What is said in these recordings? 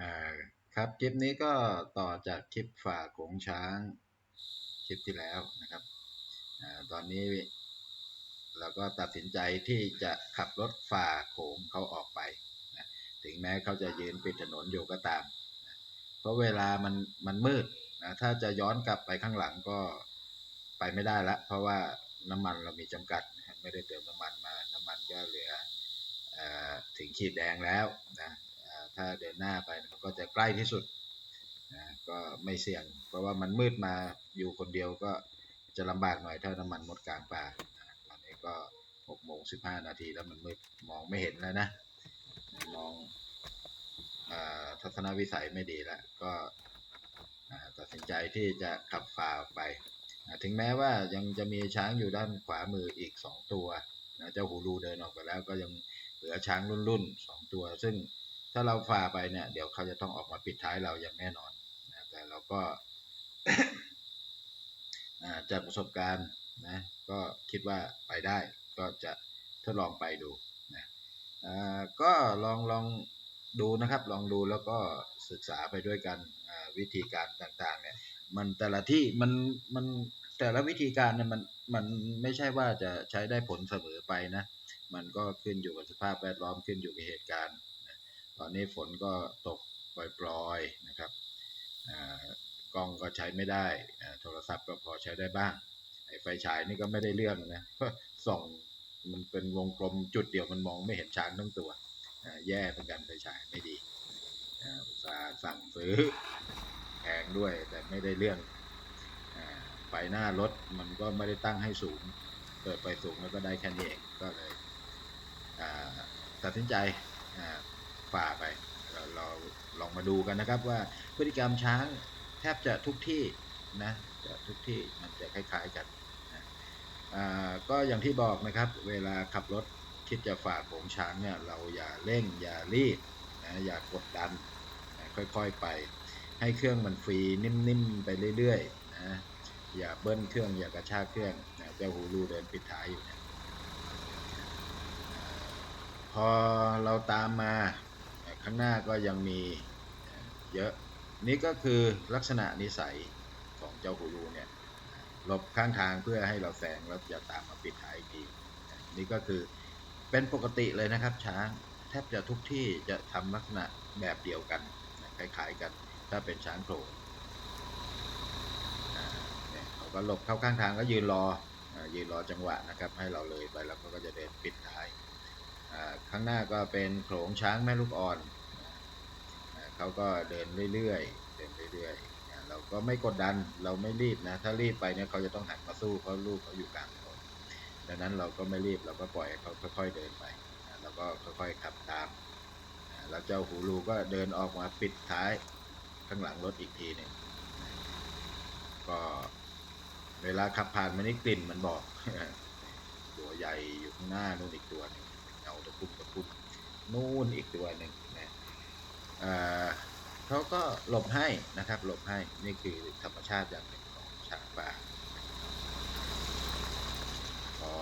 อ่าครับคลิปนี้ก็ต่อจากคลิปฝ่าโขงช้างคลิปที่แล้วนะครับอ่าตอนนี้เราก็ตัดสินใจที่จะขับรถฝ่าโขงเขาออกไปนะถึงแม้เขาจะยืนปิดถนนอยู่ก็ตามนะเพราะเวลามันมันมืดนะถ้าจะย้อนกลับไปข้างหลังก็ไปไม่ได้ละ เพราะว่าน้ำมันเรามีจำกัด ไม่ได้เติมน้ำมันมา น้ำมันก็เหลืออถึงขีดแดงแล้วนะ ถ้าเดินหน้าไปมันก็จะใกล้ที่สุดนะก็ไม่เสี่ยง เพราะว่ามันมืดมาอยู่คนเดียวก็จะลำบากหน่อยถ้าน้ำมันหมดกลางป่าตอนนี้ก็6โมง15 นาทีแล้วมันมืดมองไม่เห็นแล้วนะ มองอทัศนวิสัยไม่ดีแล้ว ก็ตัดสินใจที่จะขับฝ่าไป ถึงแม้ว่ายังจะมีช้างอยู่ด้านขวามืออีก 2 ตัวนะเจ้าหูรูเดินออกไปแล้วก็ยังเหลือช้างรุ่นๆ2ตัว ซึ่ง ถ้าเราฝ่าไปเนี่ย เดี๋ยวเขาจะต้องออกมาปิดท้ายเราอย่างแน่นอนนะแต่เราก็จากประสบการณ์นะก็คิดว่าไปได้ก็จะทดลองไปดูนะก็ลองลองดูนะครับ ลองดูแล้วก็ศึกษาไปด้วยกันวิธีการต่างๆเนี่ยมันแต่ละที่มันมันแต่ละวิธีการเนี่ยมันมันไม่ใช่ว่าจะใช้ได้ผลเสมอไปนะ มันก็ขึ้นอยู่กับสภาพแวดล้อมขึ้นอยู่กับเหตุการณ์ ตอนนี้ฝนก็ตกปล่อยๆนะครับกล้องก็ใช้ไม่ได้โทรศัพท์ก็พอใช้ได้บ้างไอ้ไฟฉายนี่ก็ไม่ได้เรื่องนะส่องมันเป็นวงกลมจุดเดียวมันมองไม่เห็นช้างทั้งตัวแย่เป็นกันไฟฉายไม่ดีอุตสาห์สั่งซื้อแพงด้วยแต่ไม่ได้เรื่องอไฟหน้ารถมันก็ไม่ได้ตั้งให้สูง เปิดไฟสูงแล้วก็ได้แค่นี้เองก็เลยตัดสินใจ อ่าไป เราเราลองมาดูกันนะครับว่าพฤติกรรมช้างแทบจะทุกที่นะจะทุกที่มันจะคล้าย ๆกันนะก็อย่างที่บอกนะครับ เวลาขับรถคิดจะฝ่าโขงช้างเนี่ยเราอย่าเร่งอย่ารีบนะอย่ากดดันนะค่อยๆไปให้เครื่องมันฟรีนิ่มๆไปเรื่อยๆนะอย่าเบิ้ลเครื่องอย่ากระชากเครื่องนะเจ้าฮูลูเดินปิดท้ายอยู่เนี่ยพอเราตามมา ข้างหน้าก็ยังมีเยอะ นี่ก็คือลักษณะนิสัยของเจ้าฮูลูเนี่ยหลบข้างทางเพื่อให้เราแซงแล้วจะตามมาปิดท้ายอีกทีนี่ก็คือเป็นปกติเลยนะครับ ช้างแทบจะทุกที่จะทำลักษณะแบบเดียวกันคล้ายๆกัน ถ้าเป็นช้างโขลงเนี่ยเขาก็หลบเข้าข้างทางก็ยืนรอยืนรอจังหวะนะครับ ให้เราเลยไปแล้วเขาก็จะเดินปิดท้าย ข้างหน้าก็เป็นโขลงช้างแม่ลูกอ่อนเขาก็เดินเรื่อยๆเดินเรื่อยๆเราก็ไม่กดดันเราไม่รีบนะถ้ารีบไปเนี่ยเขาจะต้องหันมาสู้เพราะลูกเขาอยู่กลางถนนดังนั้นเราก็ไม่รีบเราก็ปล่อยเขาค่อยๆเดินไปแล้วก็ค่อยๆขับตามแล้วเจ้าหูรูก็เดินออกมาปิดท้ายข้างหลังรถอีกทีหนึ่งก็เวลาขับผ่านมันนี่กลิ่นมันบอก ตัวใหญ่อยู่ข้างหน้านู่นอีกตัวหนึ่ง เงาตะคุ่มตะคุ่มนู่นอีกตัวหนึ่งนะเขาก็หลบให้นะครับหลบให้นี่คือธรรมชาติอย่างหนึ่งของช้างป่าพอ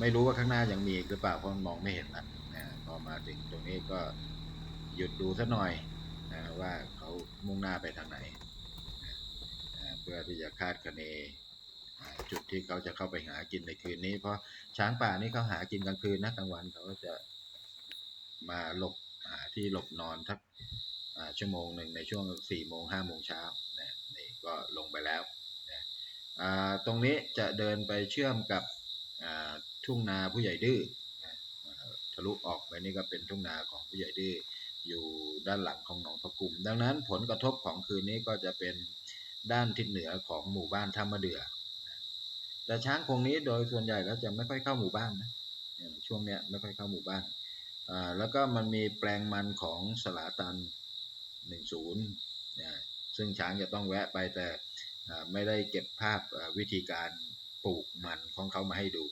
ไม่รู้ว่าข้างหน้ายังมีหรือเปล่าเพราะมองไม่เห็นนะนะพอมาถึงตรงนี้ก็หยุดดูสักหน่อยนะว่าเขามุ่งหน้าไปทางไหนนะเพื่อที่จะคาดคะเน ที่เขาจะเข้าไปหากินในคืนนี้ เพราะช้างป่านี่เขาหากินกลางคืนนะกลางวันเขาก็จะมาหลบหาที่หลบนอนทักชั่วโมงหนึ่งในช่วง4โมง5โมงเช้านะนี่ก็ลงไปแล้วนะตรงนี้จะเดินไปเชื่อมกับทุ่งนาผู้ใหญ่ดื้อทะลุออกไปนี่ก็เป็นทุ่งนาของผู้ใหญ่ดื้ออยู่ด้านหลังของหนองพะกุม ดังนั้นผลกระทบของคืนนี้ก็จะเป็นด้านทิศเหนือของหมู่บ้านท่ามะเดือ แต่ช้างคงนี้โดยส่วนใหญ่แล้วจะไม่ค่อยเข้าหมู่บ้านนะช่วงเนี้ยไม่ค่อยเข้าหมู่บ้านแล้วก็มันมีแปลงมันของสลาตัน10ซึ่งช้างจะต้องแวะไปแต่ไม่ได้เก็บภาพวิธีการปลูกมันของเขามาให้ดู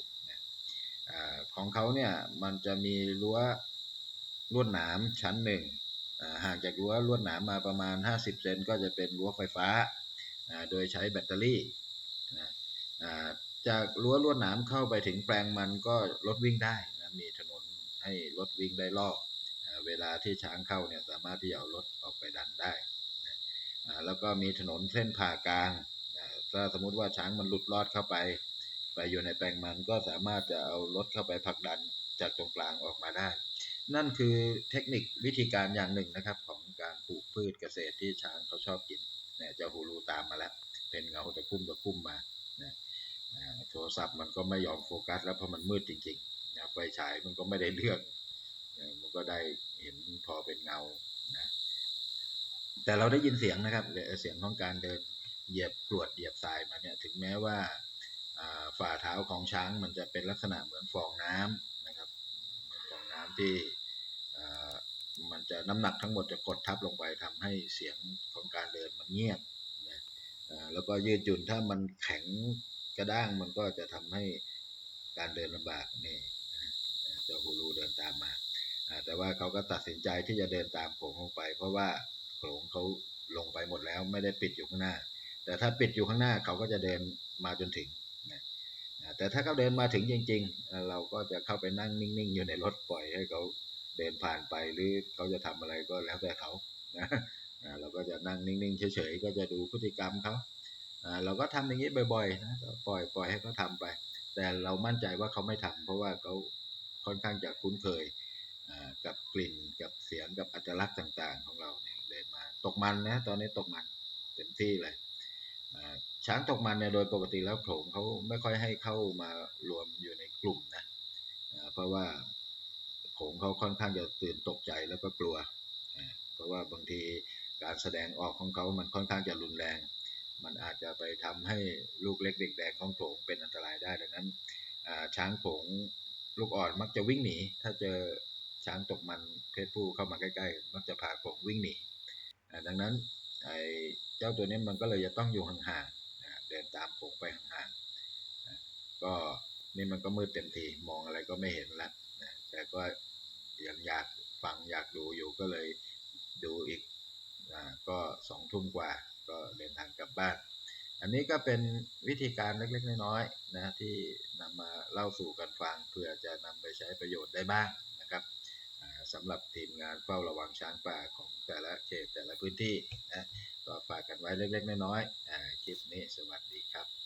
ของเขาเนี่ยมันจะมีรั้วลวดหนามชั้นหนึ่งห่างจากรั้วลวดหนามมาประมาณ 50 เซนก็จะเป็นรั้วไฟฟ้า โดยใช้แบตเตอรี่ จากรั้วลวดหนามเข้าไปถึงแปลงมันก็รถวิ่งได้นะมีถนนให้รถวิ่งได้รอบเวลาที่ช้างเข้าเนี่ยสามารถที่จะเอารถออกไปดันได้แล้วก็มีถนนเส้นผ่ากลางถ้าสมมติว่าช้างมันหลุดรอดเข้าไป ไปอยู่ในแปลงมันก็สามารถจะเอารถเข้าไปผลักดันจากตรงกลางออกมาได้ นั่นคือเทคนิควิธีการอย่างหนึ่งนะครับของการปลูกพืชเกษตรที่ช้างเขาชอบกินเนี่ยเจ้าฮูรูตามมาแล้ว เป็นเงาตะคุ่มตะคุ่มมานะอ่า โทรศัพท์มันก็ไม่ยอมโฟกัส แล้วเพราะมันมืดจริงๆนะไฟฉายมันก็ไม่ได้เรื่องนะมันก็ได้เห็นพอเป็นเงานะแต่เราได้ยินเสียงนะครับเสียงของการเดินเหยียบกรวดเหยียบทรายมาเนี่ยถึงแม้ว่าฝ่าเท้าของช้างมันจะเป็นลักษณะเหมือนฟองน้ำนะครับฟองน้ำที่มันจะน้ำหนักทั้งหมดจะกดทับลงไปทำให้เสียงของการเดินมันเงียบนะแล้วก็ยืดหยุ่นถ้ามันแข็ง กระด้างมันก็จะทำให้การเดินลำบากนี่นะเจ้าฮูรูเดินตามมา แต่ว่าเขาก็ตัดสินใจที่จะเดินตามโขงลงไป เพราะว่าโขงเขาลงไปหมดแล้วไม่ได้ปิดอยู่ข้างหน้า แต่ถ้าปิดอยู่ข้างหน้าเขาก็จะเดินมาจนถึงแต่ถ้าเขาเดินมาถึงจริง ๆ เราก็จะเข้าไปนั่งนิ่งๆ อยู่ในรถปล่อยให้เขาเดินผ่านไปหรือเขาจะทำอะไรก็แล้วแต่เขานะเราก็จะนั่งนิ่งๆเฉยๆก็จะดูพฤติกรรมเขา เราก็ทำอย่างนี้บ่อยๆนะปล่อยปล่อยให้เขาทำไป แต่เรามั่นใจว่าเขาไม่ทำเพราะว่าเขาค่อนข้างจะคุ้นเคยกับกลิ่นกับเสียงกับอัตลักษณ์ต่างๆ ของเราเนี่ยเดินมาตกมันนะตอนนี้ตกมันเต็มที่เลยช้างตกมันเนี่ยโดยปกติแล้วโขลงเขาไม่ค่อยให้เข้ามารวมอยู่ในกลุ่มนะเพราะว่าโขลงเขาค่อนข้างจะตื่นตกใจแล้วก็กลัว เพราะว่าบางทีการแสดงออกของเขามันค่อนข้างจะรุนแรง มันอาจจะไปทำให้ลูกเล็กเด็กแดงของโขลงเป็นอันตรายได้ดังนั้นช้างโขลงลูกอ่อนมักจะวิ่งหนี ถ้าเจอช้างตกมันเพศผู้เข้ามาใกล้ๆ มักจะพาโขลงวิ่งหนีดังนั้นไอ้เจ้าตัวนี้มันก็เลยจะต้องอยู่ห่างๆเดินตามโผมไปห่างๆก็นี่มันก็มืดเต็มทีมองอะไรก็ไม่เห็นแล้วนะแต่ก็ยังอยากฟังอยากดูอยู่ก็เลยดูอีกอก็สองทุ่มกว่า กลับบ้าน อันนี้ก็เป็นวิธีการเล็กๆน้อยๆนะที่นำมาเล่าสู่กันฟังเพื่อจะนำไปใช้ประโยชน์ได้บ้างนะครับสำหรับทีมงานเฝ้าระวังช้างป่าของแต่ละเขตแต่ละพื้นที่นะก็ฝากกันไว้เล็กๆน้อยๆคลิปนี้สวัสดีครับ